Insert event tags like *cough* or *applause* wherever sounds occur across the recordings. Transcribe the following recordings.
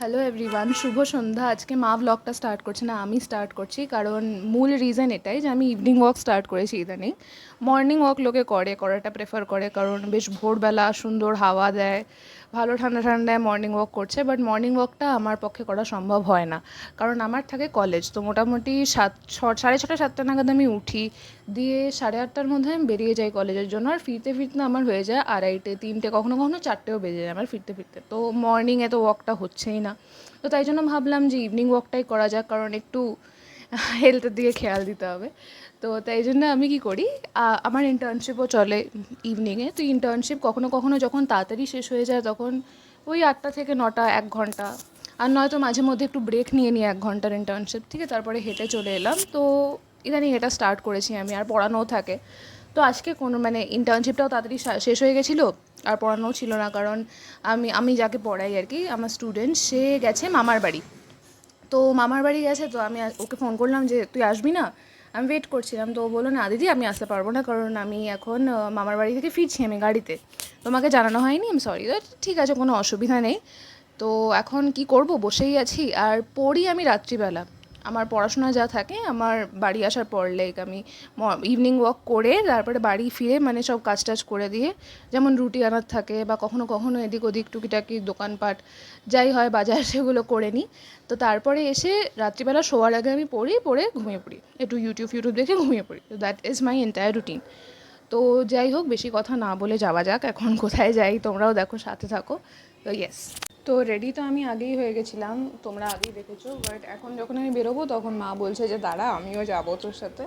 Hello everyone শুভ সন্ধ্যা। আজকে মা ব্লগটা স্টার্ট করছে না, আমি স্টার্ট করছি। কারণ মূল রিজন এটাই যে আমি ইভিনিং ওয়াক স্টার্ট করেছি ইদানিং। মর্নিং ওয়াক লোকে করে, করাটা প্রেফার করে। কারণ বেশ ভোরবেলা সুন্দর হাওয়া দেয়। ভালো ঠান্ডা ঠান্ডায় মর্নিং ওয়াক করছে বাট মর্নিং ওয়াকটা আমার পক্ষে করা সম্ভব হয় না। কারণ আমার থাকে কলেজ তো মোটামুটি সাত, ছ, সাড়ে ছটা, সাতটা নাগাদ আমি উঠি। দিয়ে সাড়ে আটটার মধ্যে আমি বেরিয়ে যাই কলেজের জন্য। আর ফিরতে ফিরতে আমার হয়ে যায় আড়াইটে, তিনটে, কখনো কখনো চারটেও বেজে যায় আমার ফিরতে ফিরতে। তো মর্নিংয়ে তো ওয়াকটা হচ্ছেই না। তো তাই জন্য ভাবলাম যে ইভিনিং ওয়াকটাই করা যাক, কারণ একটু হেলথের দিকে খেয়াল দিতে হবে। তো তাই জন্য আমি কি করি আমার ইন্টার্নশিপও চলে ইভিনিংয়ে তো ইন্টার্নশিপ কখনো কখনো যখন তাড়াতাড়ি শেষ হয়ে যায় তখন ওই আটটা থেকে নটা, এক ঘণ্টা। আর নয়তো মাঝে মধ্যে একটু ব্রেক নিয়ে নিই এক ঘণ্টার ইন্টার্নশিপ থেকে তারপরে হেঁটে চলে এলাম। তো ইদানিং এটা স্টার্ট করেছি আমি, আর পড়ানোও থাকে। তো আজকে কোনো মানে ইন্টার্নশিপটাও তাড়াতাড়ি শেষ হয়ে গেছিল, আর পড়ানোও ছিল না। কারণ আমি আমি যাকে পড়াই আর কি, আমার স্টুডেন্ট সে গেছে মামার বাড়ি। তো মামার বাড়ি গেছে, তো আমি ওকে ফোন করলাম যে, তুই আসবি না? আমি ওয়েট করছিলাম, তো ও বলল, না দিদি, আমি আসতে পারব না, কারণ আমি এখন মামার বাড়ি থেকে ফিরছি আমি গাড়িতে। তোমাকে জানানো হয়নি? আমি সরি ঠিক আছে, কোনো অসুবিধা নেই। তো এখন কি করব? বসেই আছি। আর পড়ি আমি রাত্রিবেলা। আমার পড়াশোনা যা থাকে, আমার বাড়ি আসার পর লাইক আমি ইভিনিং ওয়াক করে তারপরে বাড়ি ফিরে মানে সব কাজ টাজ করে দিয়ে, যেমন রুটি আনার থাকে বা কখনো কখনো এদিক ওদিক টুকিটাকি দোকানপাট যাই হয়, বাজার সেগুলো করে নিই। তো তারপরে এসে রাত্রিবেলা শোয়ার আগে আমি পড়ি, পড়ে ঘুমিয়ে পড়ি। একটু ইউটিউব ইউটিউব দেখে ঘুমিয়ে পড়ি। তো that is my entire routine তো যাই হোক, বেশি কথা না বলে যাওয়া যাক, এখন কোথায় যাই তোমরাও দেখো, সাথে থাকো। তো ইয়েস তো রেডি তো আমি আগেই হয়ে গেছিলাম, তোমরা আগেই দেখেছ বাট এখন যখন আমি বেরোবো তখন মা বলছে যে, দাঁড়া, আমিও যাব তোর সাথে।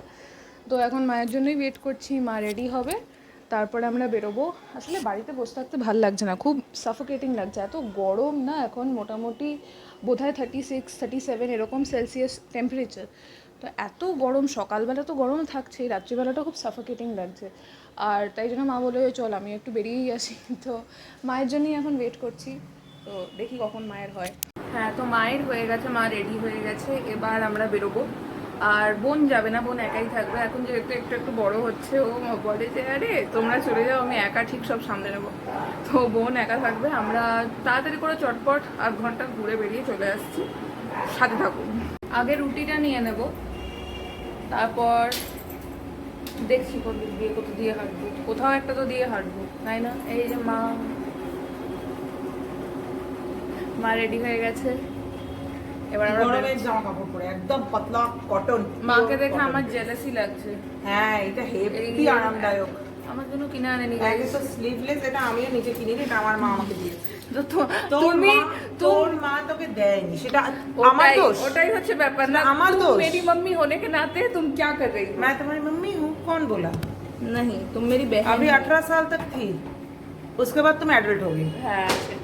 তো এখন মায়ের জন্যই ওয়েট করছি, মা রেডি হবে, তারপরে আমরা বেরোবো। আসলে বাড়িতে বসে থাকতে ভালো লাগছে না, খুব সাফোকেটিং লাগছে, এত গরম না এখন মোটামুটি, বোধহয় থার্টি সিক্স থার্টি সেভেন এরকম সেলসিয়াস টেম্পারেচার তো এত গরম, সকালবেলা তো গরম থাকছেই, রাত্রিবেলাটা খুব সাফোকেটিং লাগছে। আর তাই জন্য মা বলে চল আমি একটু বেরিয়েই আসি। তো মায়ের জন্যই এখন ওয়েট করছি। তো দেখি কখন মায়ের হয়। হ্যাঁ তো মায়ের হয়ে গেছে, মা রেডি হয়ে গেছে, এবার আমরা বেরোবো। আর বোন যাবে না, বোন একাই থাকবে। এখন যেহেতু একটু একটু বড় হচ্ছে, ও বলে যে, আরে, তোমরা চলে যাও, আমি একা ঠিক সব সামলে নেব। তো বোন একা থাকবে, আমরা তাড়াতাড়ি করে চটপট আধ ঘণ্টা ঘুরে বেরিয়ে চলে আসছি। সাথে থাকুন আগে রুটিটা নিয়ে নেব, তারপর দেখছি দিক দিয়ে কোথা দিয়ে হাঁটবো। কোথাও একটা তো দিয়ে হাঁটবো, তাই না? এই যে মা মা রেডি হয়ে গেছে এবার আমরা গরমের বেরোচ্ছি। জামা কাপড় পরে একদম পাতলা কটন মাকে দেখে আমার জেলাসি লাগছে হ্যাঁ এটা হেভি এই- আরামদায়ক আমার জন্য কিনে আনেনি আগে তো স্লিভলেস এটা আমিও নিজে কিনিনি এটা আমার মা আমাকে দিয়েছে তো তো- তোর তুমি মা তোর মা তোকে দেয়নি সেটা আমার ওটাই- দোষ ওটাই হচ্ছে ব্যাপার না আমার तुम दोष। मेरी मम्मी होने के नाते तुम क्या कर रही हो मैं तुम्हारी मम्मी हूँ कौन बोला नहीं तुम मेरी बहन अभी हो। अठारह साल तक थी उसके बाद तुम एडल्ट हो गई हाँ सेटाई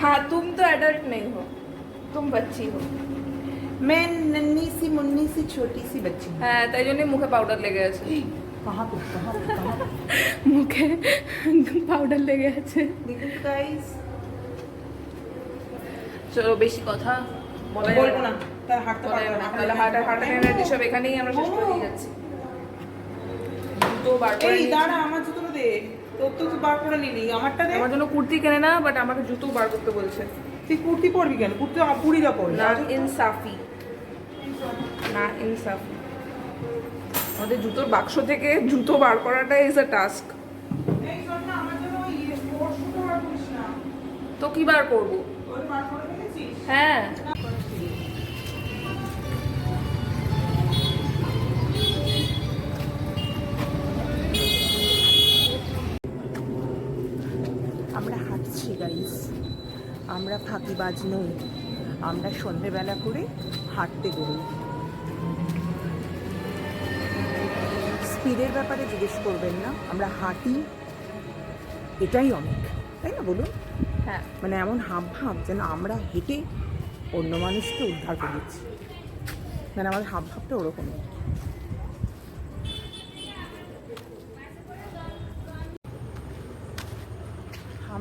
हाँ तुम तो एडल्ट नहीं हो तुम बच्ची हो मैं नन्ही सी मुन्नी सी छोटी सी बच्ची हूँ হ্যাঁ তাই জন্যই মুখে পাউডার লেগে আছে कहाँ पे कहाँ पे कहाँ पे? মুখে পাউডার লেগে আছে देखो तो guys চলো বেশি কথা বলা যাবে বলবো না তার হাঁটতে বলা পারবো যাবে না না তাহলে হাঁটা হাঁটা এনার্জি সব এখানেই আমরা শেষ করে দিয়ে যাচ্ছি জুতো বার করে এই নিয়েছি। দাঁড়া আমার জুতোটা দে তোর তো বার করে নিলি আমারটা দে আমার জন্য কুর্তি কেনে না বাট আমাকে জুতো বার করতে বলছে। তুই কুর্তি পরবি কেন? কুর্তি আপুরিরা পরবি না ইনসাফি। না ইনসাফি। আমাদের জুতোর বাক্স থেকে জুতো বার করাটা ইজ আ টাস্ক। তো কি বার করব? হ্যাঁ। গাইস আমরা ফাঁকিবাজ নই। আমরা সন্ধেবেলা করে হাঁটতে বেরোই স্পিডের ব্যাপারে জিজ্ঞেস করবেন না আমরা হাঁটি। এটাই অনেক তাই না বলুন? হ্যাঁ। মানে এমন হাব ভাব যেন আমরা হেঁটে অন্য মানুষকে উদ্ধার করে দিচ্ছি মানে আমাদের হাব ভাবটা ওরকম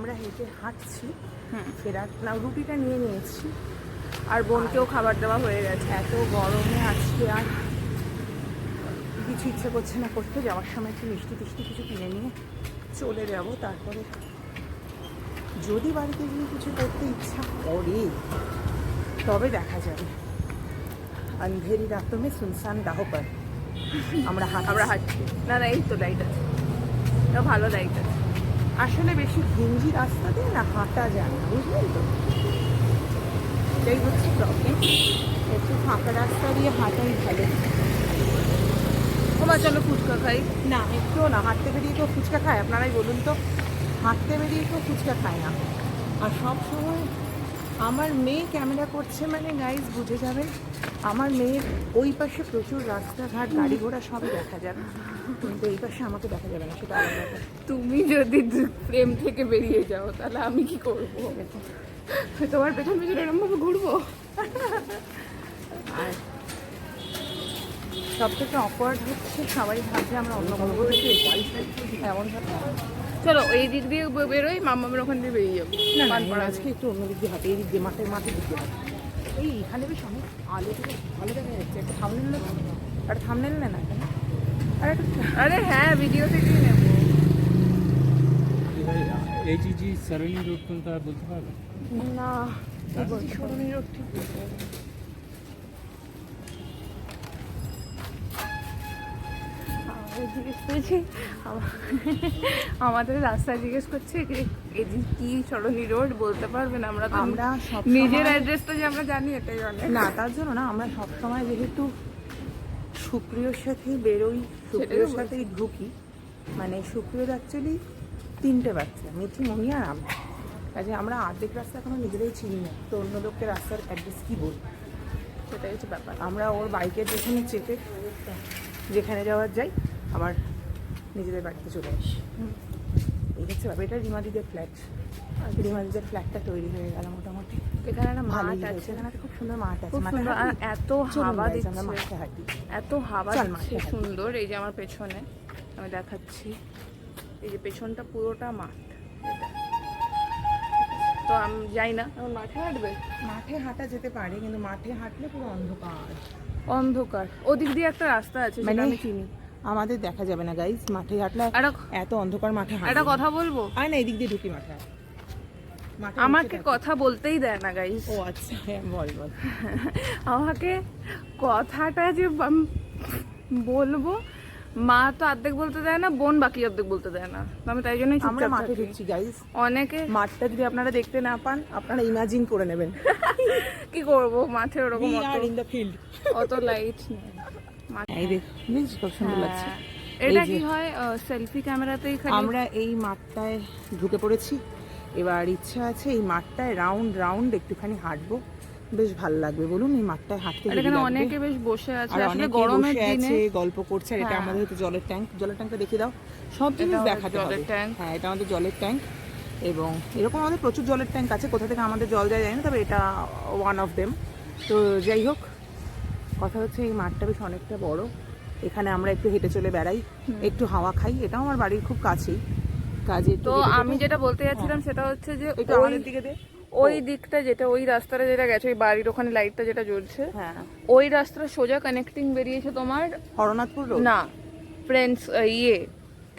আমরা হেঁটে হাঁটছি ফেরার না রুটিটা নিয়ে নিয়েছি। আর বোনকেও খাবার দেওয়া হয়ে গেছে। এত গরমে আজকে আর কিছু ইচ্ছে করছে না করতে। যাওয়ার সময় একটু মিষ্টি টিষ্টি কিছু কিনে নিয়ে চলে যাব। তারপরে যদি বাড়িতে গিয়ে কিছু করতে ইচ্ছা করে তবে দেখা যাবে। আন্ধেরি রাতও মে সুনসান পর আমরা হাঁট আমরা হাঁটছি। না না এই তো লাইট আছে। ভালো লাইট আছে। আসলে বেশি ঘিঞ্জি রাস্তা দিয়ে না হাঁটা যায় না বুঝলেন তো? এটাই হচ্ছে প্রবলেম একটু ফাঁকা রাস্তা দিয়ে হাঁটাই ভালো। ওমা, চলো ফুচকা খাই। না, একটুও না, হাঁটতে বেরিয়ে কেউ ফুচকা খায়? আপনারাই বলুন তো। হাঁটতে বেরিয়ে কেউ ফুচকা খায় না। আর সব সময় আমার মেয়ে ক্যামেরা করছে মানে গাইজ বুঝে যাবেন? আমার মেয়ের ওই পাশে প্রচুর রাস্তাঘাট গাড়ি ঘোড়া সবই দেখা যাবে। কিন্তু এই পাশে আমাকে দেখা যাবে না সেটা আলাদা তুমি যদি প্রেম থেকে বেরিয়ে যাও তাহলে আমি কি করব? তোমার পেছন পেছন এরকম ভাবে ঘুরবো? আর সব থেকে অকওয়ার্ড হচ্ছে সবাই ভাবছে আমরা অন্য থেকে এসেছি এমন চলো এই দিক দিয়ে বেরোই মামামের ওখান দিয়ে বেরিয়ে যাব। না আজকে একটু অন্য দিক দিয়ে হাঁটে এই দিক দিয়ে মাঠের মাঠের দিক দিয়ে এই এখানে বেশ অনেক আলো থেকে ভালো দেখা যাচ্ছে। একটা থামলেন না একটা থামলেন না না আর একটা *laughs* আরে হ্যাঁ ভিডিও থেকেই নেব। এইচজি সরণি রোড কোনটা বলতে পারবেন না সরণি রোড ঠিক জিজ্ঞেস করেছি আমাদের রাস্তা জিজ্ঞেস করছে কি সরণি রোড বলতে পারবেন আমরা তো আমরা নিজের অ্যাড্রেসটা যে আমরা জানি এটাই অনেক। না তার জন্য না আমরা সবসময় যেহেতু সুপ্রিয়র সাথে বেরোই সুপ্রিয়র সাথেই ঢুকি মানে সুপ্রিয়র অ্যাকচুয়ালি তিনটে বাচ্চা মিঠি মনি আর আমি। কাজে আমরা আর্ধেক রাস্তা এখনও নিজেরাই চিনি না তো অন্য লোককে রাস্তার অ্যাড্রেস কী বলব? সেটাই হচ্ছে ব্যাপার। আমরা ওর বাইকের পেছনে চেপে যেখানে যাওয়ার যাই। আবার নিজেদের বাড়িতে চলে আসি। এই হচ্ছে ব্যাপার। এটা রিমাদিদের ফ্ল্যাট রিমাদিদের ফ্ল্যাটটা তৈরি হয়ে গেল মোটামুটি। এখানে একটা মাঠ আছে। এখানে একটা খুব সুন্দর মাঠ আছে। আর এত হাওয়া আমরা দিচ্ছে। মাঠে হাঁটি। এত হাওয়া দিচ্ছে। সুন্দর। এই যে আমার পেছনে আমি দেখাচ্ছি। এই যে পেছনটা পুরোটা মাঠ। তো আমি যাই না। এখন মাঠে হাঁটবে? মাঠে হাঁটা যেতে পারে কিন্তু মাঠে হাঁটলে পুরো অন্ধকার। অন্ধকার। ওদিক দিয়ে একটা রাস্তা আছে মানে আমি চিনি। আমাদের দেখা যাবে না গাইজ মাঠে হাঁটলে এত অন্ধকার মাঠে একটা কথা বলব? আয় না এদিক দিয়ে ঢুকি মাঠে। আমাকে কথা বলতেই দেয় না গাইস ও আচ্ছা হ্যাঁ বল বল। *laughs* আমাকে কথাটা যে বলব মা তো অর্ধেক বলতে দেয় না বোন বাকি অর্ধেক বলতে দেয় না। আমি তাই জন্যই আমরা মাঠে ঢুকছি গাইজ অনেকে মাঠটা যদি আপনারা দেখতে না পান আপনারা ইমাজিন করে নেবেন। *laughs* কি করব? মাঠে ওরকম অত লাইট নেই। এই দেখ খুব সুন্দর লাগছে। হ্যাঁ। এটা কি হয় সেলফি ক্যামেরাতেই খালি? আমরা এই মাঠটায় ঢুকে পড়েছি। এবার ইচ্ছা আছে এই মাঠটায় রাউন্ড রাউন্ড একটুখানি হাঁটবো। বেশ ভালো লাগবে বলুন এই মাঠটায় হাঁটতে এখানে অনেকে বেশ বসে আছে আসলে গরমের দিনে আছে গল্প করছে আর এটা হ্যাঁ। আমাদের হচ্ছে জলের ট্যাঙ্ক জলের ট্যাঙ্কটা দেখিয়ে দাও। সব জিনিস দেখাতে জলের হবে। ট্যাঙ্ক। হ্যাঁ এটা আমাদের জলের ট্যাঙ্ক এবং এরকম আমাদের প্রচুর জলের ট্যাঙ্ক আছে কোথা থেকে আমাদের জল যায় জানি না তবে এটা ওয়ান অফ দেম তো যাই হোক কথা হচ্ছে এই মাঠটা বেশ অনেকটা বড়। এখানে আমরা একটু হেঁটে চলে বেড়াই একটু হাওয়া খাই। এটাও আমার বাড়ির খুব কাছেই। কাজে তো আমি যেটা বলতে যাচ্ছিলাম সেটা হচ্ছে যে একটু আমাদের দিকে দে। ওই দিকটা যেটা ওই রাস্তাটা যেটা গেছে ওই বাড়ির ওখানে লাইটটা যেটা জ্বলছে হ্যাঁ। ওই রাস্তাটা সোজা কানেক্টিং বেরিয়েছে তোমার হরনাথপুর না ফ্রেন্ডস ইয়ে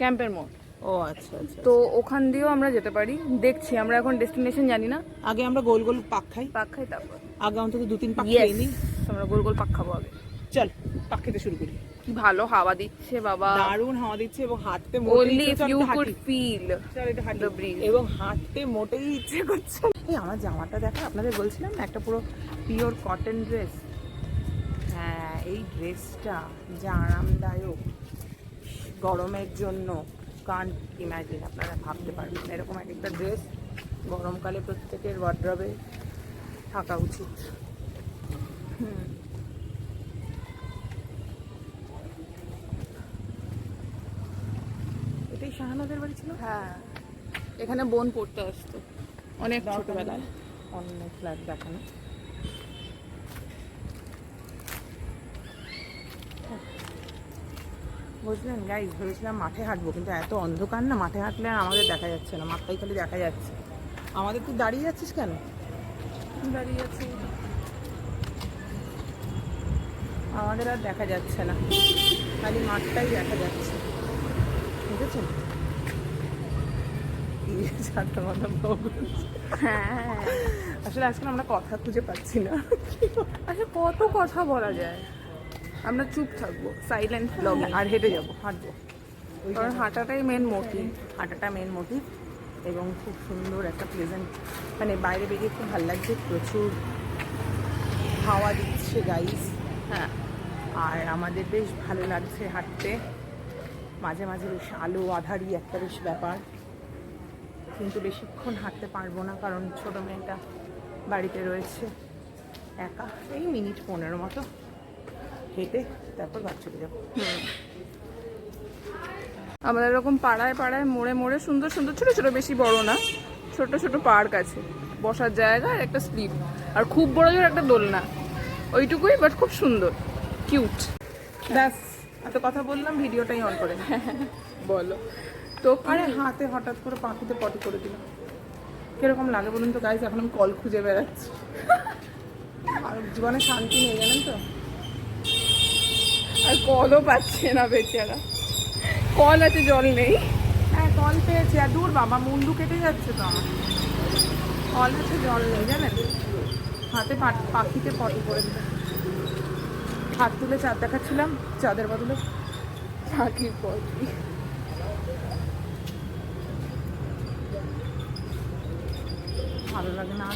ক্যাম্পের মোড়। ও আচ্ছা আচ্ছা তো ওখান দিয়েও আমরা যেতে পারি। দেখছি আমরা এখন ডেস্টিনেশন জানি না। আগে আমরা গোল গোল পাক খাই। পাক খাই তারপর। আগে অন্তত দু তিন পাক খেয়ে নিই আমরা গোল গোল পাক খাব আগে। চল পাক খেতে শুরু করি। কি ভালো হাওয়া দিচ্ছে বাবা। দারুণ হাওয়া দিচ্ছে এবং হাঁটতে মোটেই একটু হাঁটি। the এবং হাঁটতে মোটেই ইচ্ছে করছে এই আমার জামাটা দেখা আপনাদের বলছিলাম না একটা পুরো পিওর কটন ড্রেস হ্যাঁ এই ড্রেসটা যা আরামদায়ক গরমের জন্য। কান ইম্যাজিন আপনারা ভাবতে পারবেন এরকম এক একটা ড্রেস গরমকালে প্রত্যেকের ওয়ার্ড্রবে থাকা উচিত। হুম। এটাই শাহানাদের বাড়ি ছিল? হ্যাঁ। এখানে বোন পড়তে আসতো। অনেক ছোটবেলায়। অন্য ফ্ল্যাট দেখানো। বুঝলেন গাইজ ভেবেছিলাম মাঠে হাঁটবো কিন্তু এত অন্ধকার না মাঠে হাঁটলে আর আমাদের দেখা যাচ্ছে না মাঠটাই খালি দেখা যাচ্ছে। আমাদের তুই দাঁড়িয়ে যাচ্ছিস কেন? দাঁড়িয়ে আছে। আমাদের আর দেখা যাচ্ছে না খালি মাঠটাই দেখা যাচ্ছে। বুঝেছেন? হ্যাঁ। আসলে আজকে আমরা কথা খুঁজে পাচ্ছি না। আচ্ছা কত কথা বলা যায়? আমরা চুপ থাকব সাইলেন্ট ব্লগিং আর হেঁটে যাব হাঁটবো। কারণ হাঁটাটাই মেন মোটিভ হাঁটাটা মেন মোটিভ এবং খুব সুন্দর একটা প্লেজেন্ট মানে বাইরে বেরিয়ে খুব ভালো লাগছে প্রচুর হাওয়া দিচ্ছে গাইস হ্যাঁ। আর আমাদের বেশ ভালো লাগছে হাঁটতে। মাঝে মাঝে বেশ আলো আধারি একটা বেশ ব্যাপার। কিন্তু বেশিক্ষণ হাঁটতে পারব না কারণ ছোটো মেয়েটা বাড়িতে রয়েছে। একা এই মিনিট পনেরো মতো। হেঁটে তারপর বাড়ি চলে যাব। আমাদের এরকম পাড়ায় পাড়ায় মোড়ে মোড়ে সুন্দর সুন্দর ছোট ছোট বেশি বড় না ছোট ছোট পার্ক আছে। বসার জায়গা আর একটা স্লিপ। আর খুব বড় জোর একটা দোলনা। ওইটুকুই বাট খুব সুন্দর। কিউট ব্যাস এত কথা বললাম ভিডিওটাই অন করে বলো। তো আরে হাতে হঠাৎ করে পাখিতে পটি করে দিলাম। কীরকম লাগে বলুন তো গাইজ এখন আমি কল খুঁজে বেড়াচ্ছি। আর জীবনে শান্তি নেই জানেন তো? আর কলও পাচ্ছে না বেচারা। কল আছে জল নেই। হ্যাঁ কল পেয়েছে। আর দূর বাবা মুন্ডু কেটে যাচ্ছে তো আমার। কল আছে জল নেই জানেন? হাতে পাখিতে পটি করে দিলাম হাত তুলে চাঁদ দেখাচ্ছিলাম চাঁদের বদলে। পাখির পটি। ভালো লাগে না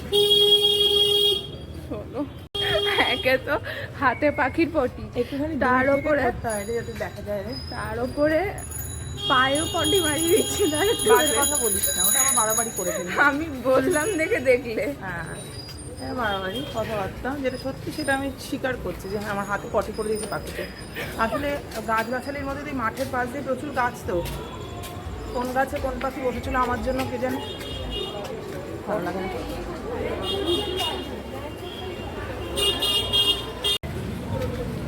একে তো হাতে পাখির পটি। একটুখানি তার থেকে ওপরে দেখা যায়। রে তার ওপরে পায়েও পটি মারিয়ে দিচ্ছি কথা বলিস না ওটা আমার বাড়াবাড়ি করে আমি বললাম দেখে দেখলে। হ্যাঁ কথাবার্তা। যেটা সত্যি সেটা আমি স্বীকার করছি যে হ্যাঁ আমার হাতে পটি দিয়েছে পাখিতে আসলে গাছ গাছালির মধ্যে দিয়ে মাঠের পাশ দিয়ে প্রচুর গাছ তো। কোন গাছে কোন পাখি বসেছিল আমার জন্য কে জানে? ভালো লাগে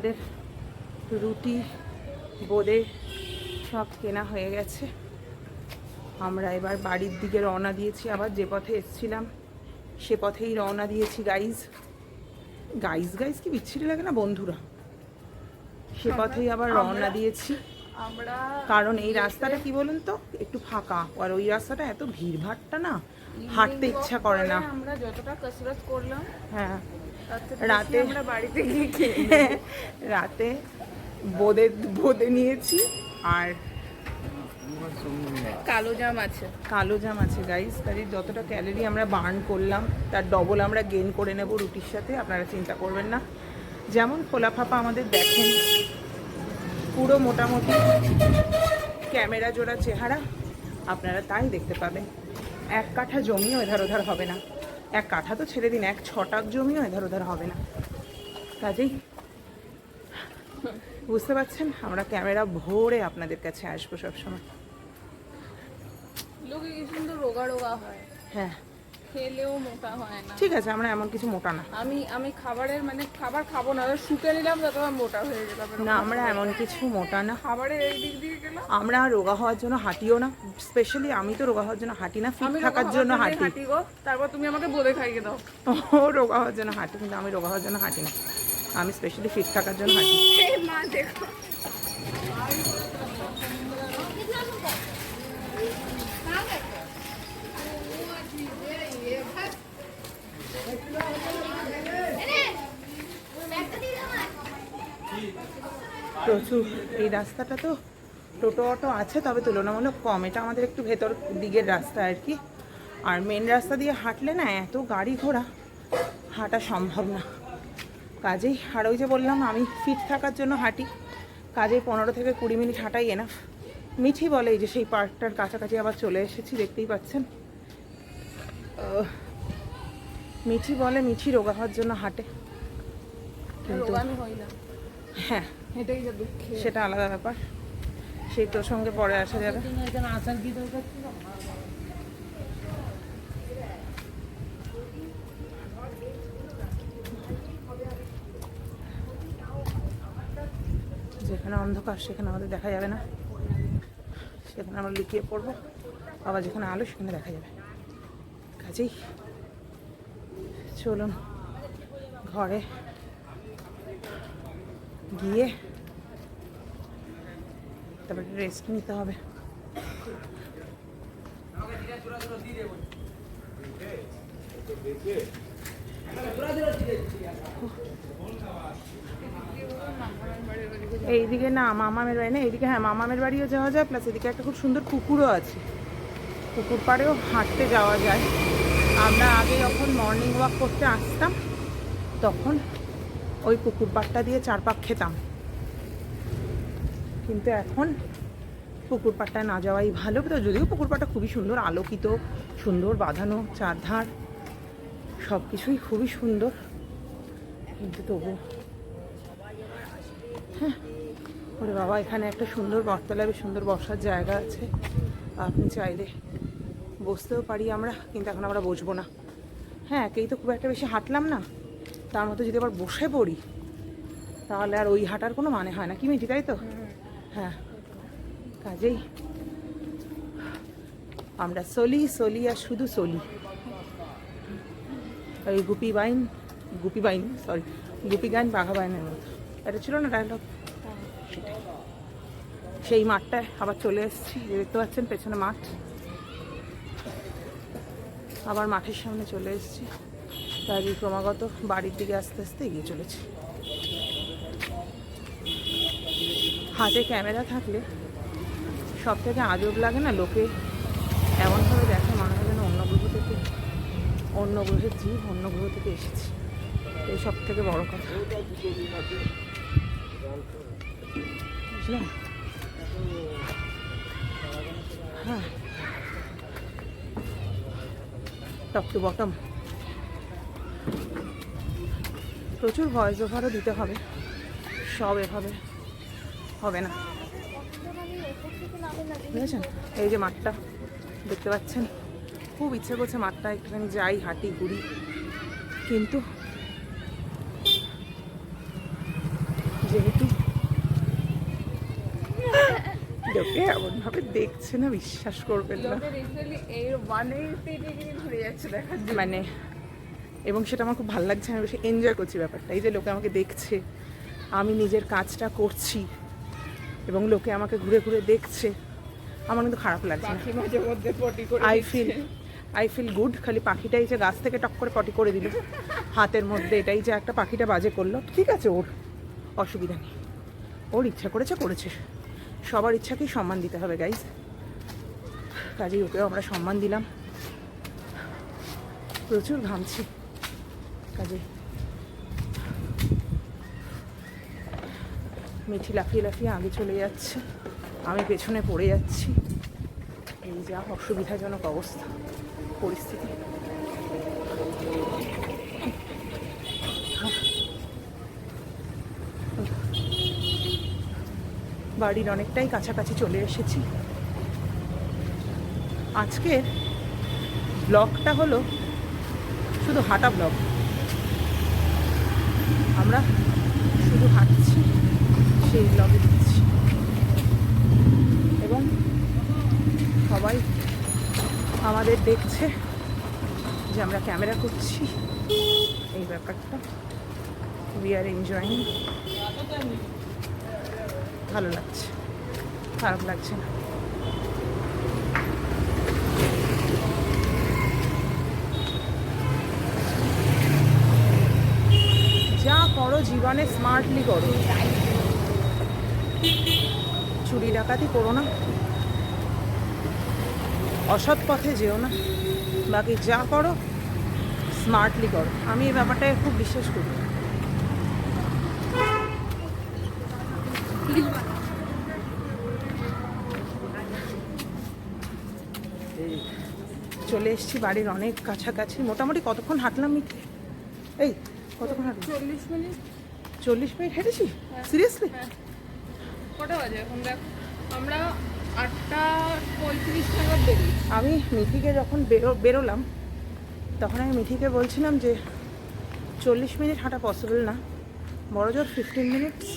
আমাদের রুটি বোঁদে সব কেনা হয়ে গেছে। আমরা এবার বাড়ির দিকে রওনা দিয়েছি আবার যে পথে এসছিলাম সে পথেই রওনা দিয়েছি গাইজ গাইজ গাইজ কি বিচ্ছিরি লাগে না বন্ধুরা? সে পথেই আবার রওনা দিয়েছি। কারণ এই রাস্তাটা কি বলুন তো? একটু ফাঁকা। আর ওই রাস্তাটা এত ভিড়ভাট্টা না? হাঁটতে ইচ্ছা করে না। আমরা যতটা কসরত করলাম হ্যাঁ। রাতে- আমরা বাড়িতে গিয়ে *laughs* রাতে বোদে বোদে নিয়েছি আর কালো জাম আছে। কালো জাম আছে গাইস কাজে যতটা ক্যালোরি আমরা বার্ন করলাম তার ডবল আমরা গেন করে নেব রুটির সাথে আপনারা চিন্তা করবেন না। যেমন ফোলা ফাপা আমাদের দেখেন পুরো মোটামুটি ক্যামেরা জোড়া চেহারা আপনারা তাই দেখতে পাবেন। এক কাঠা জমিও এধার ওধার হবে না। এক কাঠা তো ছেড়ে দিন এক ছটাক জমিও এধার ওধার হবে না। কাজেই বুঝতে পারছেন আমরা ক্যামেরা ভরে আপনাদের কাছে আসব সবসময়। লোকে কি সুন্দর রোগা রোগা হয়। হ্যাঁ। খেলেও মোটা হয় না। ঠিক আছে আমরা এমন কিছু মোটা না। আমি আমি খাবারের মানে খাবার খাব না শুকে নিলাম যত মোটা হয়ে যেতে হবে না আমরা এমন কিছু মোটা না। খাবারের এই দিক দিয়ে গেলাম। আমরা রোগা হওয়ার জন্য হাঁটিও না স্পেশালি আমি তো রোগা হওয়ার জন্য হাঁটি না ফিট থাকার জন্য হাঁটি। হাঁটি গো তারপর তুমি আমাকে বলে খাইয়ে দাও। ও রোগা হওয়ার জন্য হাঁটি কিন্তু আমি রোগা হওয়ার জন্য হাঁটি না। আমি স্পেশালি ফিট থাকার জন্য হাঁটি। মা দেখো। প্রচুর। এই রাস্তাটা তো টোটো অটো আছে তবে তুলনামূলক কম। এটা আমাদের একটু ভেতর দিকের রাস্তা আর কি। আর মেন রাস্তা দিয়ে হাঁটলে না এত গাড়ি ঘোড়া হাঁটা সম্ভব না। কাজেই আর ওই যে বললাম আমি ফিট থাকার জন্য হাঁটি। কাজেই পনেরো থেকে কুড়ি মিনিট হাঁটাই এনাফ মিঠি বলে এই যে সেই পার্কটার কাছাকাছি আবার চলে এসেছি দেখতেই পাচ্ছেন। মিঠি বলে মিঠি রোগা হওয়ার জন্য হাঁটে। কিন্তু হ্যাঁ। এটাই যা দুঃখে সেটা আলাদা ব্যাপার। সেই তোর সঙ্গে পরে আসা যাবে। যেখানে অন্ধকার সেখানে আমাদের দেখা যাবে না। সেখানে আমরা লুকিয়ে পড়ব। আবার যেখানে আলো সেখানে দেখা যাবে। কাজেই চলুন ঘরে। গিয়ে তারপরে রেস্ট নিতে হবে। এইদিকে না মামামের বাড়ি, না এইদিকে হ্যাঁ মামামের বাড়িও যাওয়া যায় প্লাস এদিকে একটা খুব সুন্দর পুকুরও আছে। পুকুর পাড়েও হাঁটতে যাওয়া যায়। আমরা আগে যখন মর্নিং ওয়াক করতে আসতাম, তখন ওই পুকুর পাড়টা দিয়ে চার পাক খেতাম। কিন্তু এখন পুকুর পাড়টায় না যাওয়াই ভালো। তো যদিও পুকুর পাড়টা খুবই সুন্দর, আলোকিত, সুন্দর, বাঁধানো চারধার সব কিছুই খুবই সুন্দর। কিন্তু তবু হ্যাঁ ওরে বাবা, এখানে একটা সুন্দর বটতলায় বেশ সুন্দর বসার জায়গা আছে। আপনি চাইলে বসতেও পারি আমরা, কিন্তু এখন আমরা বসবো না। হ্যাঁ একেই তো খুব একটা বেশি হাঁটলাম না। তার মধ্যে যদি আবার বসে পড়ি তাহলে আর ওই হাঁটার কোনো মানে হয় না। কি মিটি তাই তো? হ্যাঁ কাজেই আমরা সলি সলি আর শুধু সলি। ওই গুপি বাইন গুপি বাইন সরি গুপি গান বাঘা বাইনের মতো। এটা ছিল না ডায়লগ সেই মাঠটায় আবার চলে এসেছি দেখতে পাচ্ছেন পেছনে মাঠ। আবার মাঠের সামনে চলে এসেছি। তাই ক্রমাগত বাড়ির দিকে আস্তে আস্তে এগিয়ে চলেছি। হাতে ক্যামেরা থাকলে সব থেকে আজব লাগে না, লোকে এমনভাবে দেখে মনে হয় যেন অন্য গ্রহ থেকে, অন্য গ্রহের জীব অন্য গ্রহ থেকে এসেছি। এই সব থেকে বড় কথা। বুঝলাম হ্যাঁ। টপ টু বটম প্রচুর ভয়েস ওভারও দিতে হবে। সব এভাবে হবে না। বুঝেছেন এই যে মাঠটা দেখতে পাচ্ছেন? খুব ইচ্ছে করছে মাঠটা একটুখানি যাই হাঁটি ঘুরি। কিন্তু যেহেতু লোকে এমনভাবে দেখছে না বিশ্বাস করবেন না। মানে এবং সেটা আমার খুব ভালো লাগছে আমি বেশি এনজয় করছি ব্যাপারটা। এই যে লোকে আমাকে দেখছে আমি নিজের কাজটা করছি এবং লোকে আমাকে ঘুরে ঘুরে দেখছে আমার কিন্তু খারাপ লাগছে I feel I feel good খালি পাখিটাই যে গাছ থেকে টক করে পটি করে দিল হাতের মধ্যে এটাই যে একটা পাখিটা বাজে করল ঠিক আছে ওর অসুবিধা নেই। ওর ইচ্ছা করেছে করেছে। সবার ইচ্ছাকেই সম্মান দিতে হবে গাইজ কাজেই ওকেও আমরা সম্মান দিলাম। প্রচুর ঘামছি। মিঠি লাফিয়ে লাফিয়ে আগে চলে যাচ্ছে, আমি পেছনে পড়ে যাচ্ছি। এই যা অসুবিধাজনক অবস্থা, পরিস্থিতি। বাড়ির অনেকটাই কাছাকাছি চলে এসেছি। আজকের ব্লগটা হলো শুধু হাঁটা ব্লগ। আমরা শুধু হাঁটছি, সেই ব্লগে দিচ্ছি এবং সবাই আমাদের দেখছে যে আমরা ক্যামেরা করছি। এই ব্যাপারটা। উই আর এনজয়িং ভালো লাগছে। খারাপ লাগছে না যা করো জীবনে স্মার্টলি করো। চুরি ডাকাতি করো না। অসৎ পথে যেও না। বাকি যা করো স্মার্টলি করো। আমি এই ব্যাপারটায় খুব বিশ্বাস করি। চলে এসেছি বাড়ির অনেক কাছাকাছি। মোটামুটি কতক্ষণ হাঁটলাম এই, কতক্ষণ হাঁটলাম? চল্লিশ মিনিট। চল্লিশ মিনিট হেঁটেছি? সিরিয়াসলি কটা বাজে এখন দেখ? আমরা আটটা পঁয়ত্রিশ নাগাদ বেরিয়েছি আমি মিঠিকে যখন বেরো বেরোলাম তখন আমি মিঠিকে বলছিলাম যে চল্লিশ মিনিট হাঁটা পসিবল না। বড় জোর ফিফটিন মিনিটস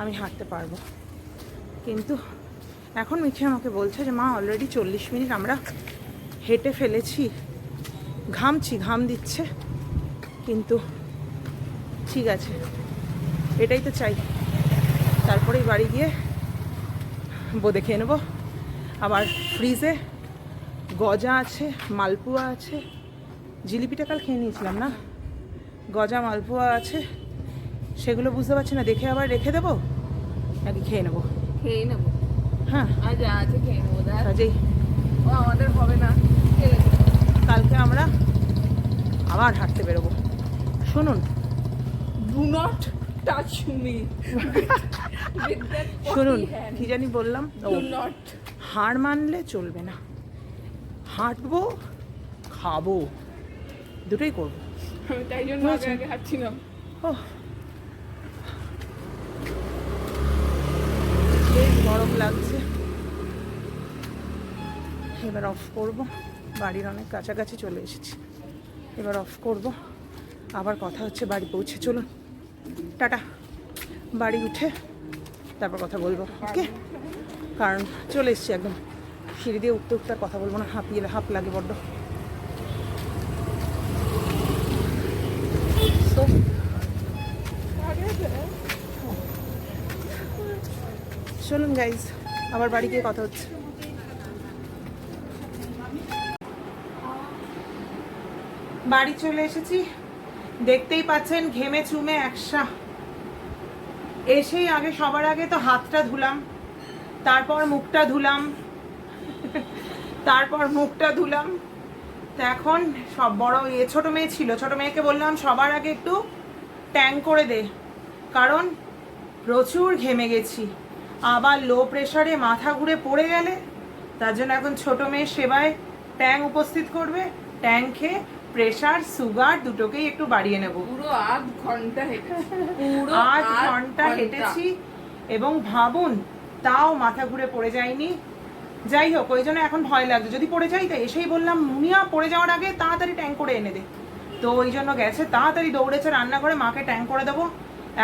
আমি হাঁটতে পারব। কিন্তু এখন মিঠি আমাকে বলছে যে মা অলরেডি চল্লিশ মিনিট আমরা হেঁটে ফেলেছি। ঘামছি ঘাম দিচ্ছে। কিন্তু ঠিক আছে। এটাই তো চাই। তারপরেই বাড়ি গিয়ে বোঁদে খেয়ে নেব। আবার ফ্রিজে গজা আছে মালপোয়া আছে। জিলিপিটা কাল খেয়ে নিয়েছিলাম না? গজা মালপোয়া আছে। সেগুলো বুঝতে পারছি না দেখে আবার রেখে দেবো? নাকি খেয়ে নেব? খেয়ে নেব। হ্যাঁ। আছে খেয়ে নেব কাজেই আমাদের হবে না। কালকে আমরা আবার হাঁটতে বেরোবো। শুনুন ডু নট টাচ মি শুনুন কি জানি বললাম? ও ডু নট হার মানলে চলবে না। হাঁটবো খাব দুটোই করব। তাই জন্য আগে আগে হাঁটছিলাম। ও বেশ গরম লাগছে। এবার অফ করব। বাড়ির অনেক কাছাকাছি চলে এসেছি। এবার অফ করব। আবার কথা হচ্ছে বাড়ি পৌঁছে। চলুন। টাটা। বাড়ি উঠে তারপর কথা বলব, ওকে? কারণ চলে এসেছি একদম। সিঁড়ি দিয়ে উঠতে উঠতে কথা বলব না, হাঁপিয়ে হাঁপ লাগে বড্ড। চলুন গাইজ আবার বাড়ি গিয়ে কথা হচ্ছে। বাড়ি চলে এসেছি। দেখতেই পাচ্ছেন, ঘেমে চুমে একসা। এসেই আগে সবার আগে তো হাতটা ধুলাম, তারপর মুখটা ধুলাম, তারপর মুখটা ধুলাম। তো এখন সব বড় এ, ছোট মেয়ে ছিল, ছোট মেয়েকে বললাম, সবার আগে একটু ট্যাং করে দে, কারণ প্রচুর ঘেমে গেছি। আবার লো প্রেশারে মাথা ঘুরে পড়ে গেলে, তার জন্য এখন ছোট মেয়ে সেবায় ট্যাং উপস্থিত করবে, ট্যাং খেয়ে প্রেশার সুগার দুটোকেই একটু বাড়িয়ে নেব। পুরো আধ ঘণ্টা পুরো আট ঘণ্টা হেঁটেছি এবং ভাবুন তাও মাথা ঘুরে পড়ে যায়নি। যাই হোক ওই জন্য এখন ভয় লাগছে। যদি পড়ে যাই তাই এসেই বললাম মুনিয়া পড়ে যাওয়ার আগে তাড়াতাড়ি ট্যাঙ্ক করে এনে দে। তো ওই জন্য গেছে তাড়াতাড়ি দৌড়েছে রান্নাঘরে মাকে ট্যাঙ্ক করে দেবো।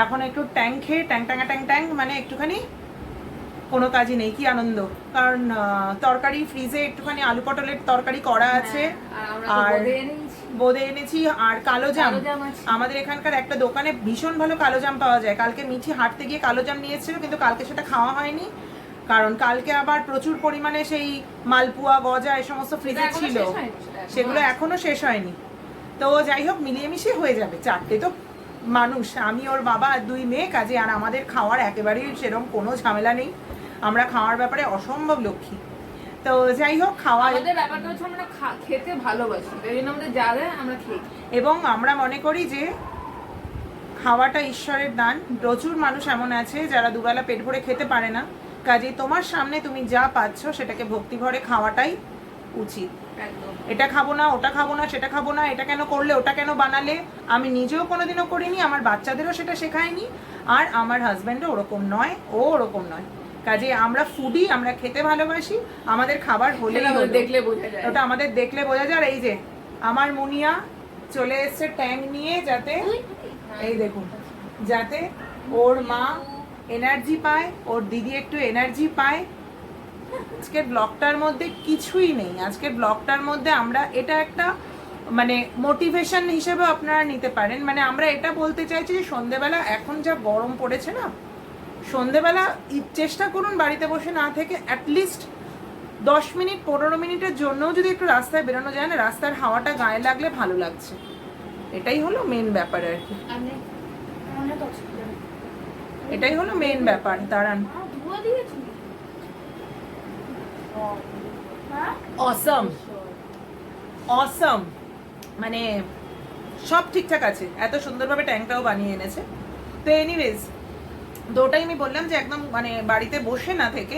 এখন একটু ট্যাঙ্ক খেয়ে ট্যাং ট্যাঙ্গা ট্যাং ট্যাং মানে একটুখানি কোনো কাজই নেই কি আনন্দ। কারণ তরকারি ফ্রিজে একটুখানি আলু পটলের তরকারি করা আছে। আর আমরা আর বোঁদে এনেছি। আর কালো জাম। আমাদের এখানকার একটা দোকানে ভীষণ ভালো কালো জাম পাওয়া যায়। কালকে মিঠি হাঁটতে গিয়ে কালো জাম নিয়ে এসেছিল কিন্তু কালকে সেটা খাওয়া হয়নি। কারণ কালকে আবার প্রচুর পরিমাণে সেই মালপুয়া গজা এই সমস্ত ফ্রিজে ছিল। সেগুলো এখনও শেষ হয়নি। তো যাই হোক মিলিয়ে মিশিয়ে হয়ে যাবে। চারটে তো মানুষ আমি ওর বাবা আর দুই মেয়ে কাজে আর আমাদের খাওয়ার একেবারেই সেরকম কোনো ঝামেলা নেই। আমরা খাওয়ার ব্যাপারে অসম্ভব লক্ষ্মী। তো যাই হোক খাওয়া আমাদের ব্যাপারটা হচ্ছে আমরা খেতে ভালোবাসি তাই জন্য আমাদের যা দেয় আমরা খেয়ে এবং আমরা মনে করি যে খাওয়াটা ঈশ্বরের দান। প্রচুর মানুষ এমন আছে যারা দুবেলা পেট ভরে খেতে পারে না। কাজেই তোমার সামনে তুমি যা পাচ্ছ সেটাকে ভক্তি ভরে খাওয়াটাই উচিত। একদম। এটা খাব না ওটা খাব না সেটা খাব না এটা কেন করলে ওটা কেন বানালে? আমি নিজেও কোনোদিনও করিনি আমার বাচ্চাদেরও সেটা শেখায়নি। আর আমার হাজব্যান্ডও ওরকম নয় ও ওরকম নয়। কাজে আমরা ফুডি আমরা খেতে ভালোবাসি আমাদের খাবার হলেই দেখলে বোঝা যায়। ওটা আমাদের দেখলে বোঝা যায় এই যে আমার মুনিয়া চলে এসছে ট্যাঙ্ক নিয়ে যাতে এই দেখুন যাতে ওর মা এনার্জি পায় ওর দিদি একটু এনার্জি পায়। আজকের ব্লগটার মধ্যে কিছুই নেই। আজকের ব্লগটার মধ্যে আমরা এটা একটা মানে মোটিভেশন হিসেবে আপনারা নিতে পারেন। মানে আমরা এটা বলতে চাইছি যে সন্ধেবেলা এখন যা গরম পড়েছে না সন্ধেবেলা চেষ্টা করুন বাড়িতে বসে না থেকে অ্যাটলিস্ট দশ মিনিট পনেরো মিনিটের জন্যও যদি একটু রাস্তায় বেরোনো যায় না রাস্তার হাওয়াটা গায়ে লাগলে ভালো লাগছে। এটাই হলো মেন ব্যাপার আর কি। এটাই হলো মেন ব্যাপার দাঁড়ান। অসম অসম মানে সব ঠিকঠাক আছে। এত সুন্দরভাবে ট্যাঙ্কটাও বানিয়ে এনেছে। তো এনিওয়েজ তো ওটাই আমি বললাম যে একদম মানে বাড়িতে বসে না থেকে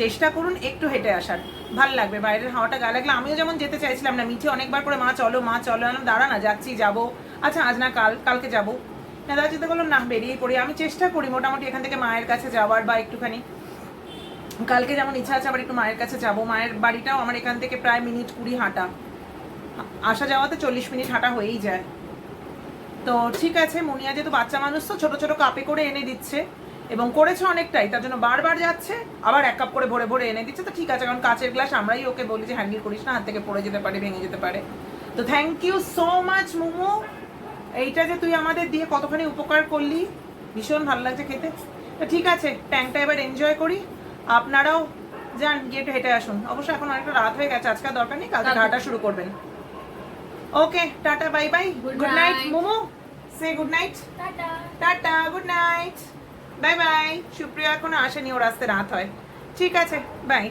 চেষ্টা করুন একটু হেঁটে আসার। ভালো লাগবে, বাইরের হাওয়াটা গা লাগলে। আমিও যেমন যেতে চাইছিলাম না, মিঠি অনেকবার করে, মা, চলো মা, চলো। আমি দাঁড়া না, যাচ্ছি, যাব। আচ্ছা আজ না, কাল, কালকে যাব। না দাদা চিন্তা করলাম না, বেরিয়ে পড়ি। আমি চেষ্টা করি মোটামুটি এখান থেকে মায়ের কাছে যাওয়ার বা একটুখানি। কালকে যেমন ইচ্ছা আছে, আবার একটু মায়ের কাছে যাব। মায়ের বাড়িটাও আমার এখান থেকে প্রায় মিনিট কুড়ি হাঁটা। আসা যাওয়াতে চল্লিশ মিনিট হাঁটা হয়েই যায়। তো ঠিক আছে, মুনিয়া যেহেতু বাচ্চা মানুষ, তো ছোটো ছোটো কাপে করে এনে দিচ্ছে। এবং করেছে অনেকটাই তার জন্য বারবার যাচ্ছে আবার এক কাপ করে ভরে ভরে এনে দিচ্ছে। তো ঠিক আছে কারণ কাঁচের গ্লাস আমরাই ওকে বলি যে হ্যান্ডেল করিস না হাত থেকে পড়ে যেতে পারে ভেঙে যেতে পারে। তো thank you so much Momo. এইটা যে তুই আমাদের দিয়ে কতখানি উপকার করলি ভীষণ ভালো লাগছে খেতে। তো ঠিক আছে ট্যাঙ্কটা এবার এনজয় করি। আপনারাও যান গিয়ে একটু হেঁটে আসুন। অবশ্য এখন অনেকটা রাত হয়ে গেছে আজকে দরকার নেই কালকে। হাঁটা শুরু করবেন। Okay tata bye bye good night. Momo. সে good night tata. Good night bye bye Supriya এখনও আসেনি ওর আসতে রাত হয়। ঠিক আছে বাই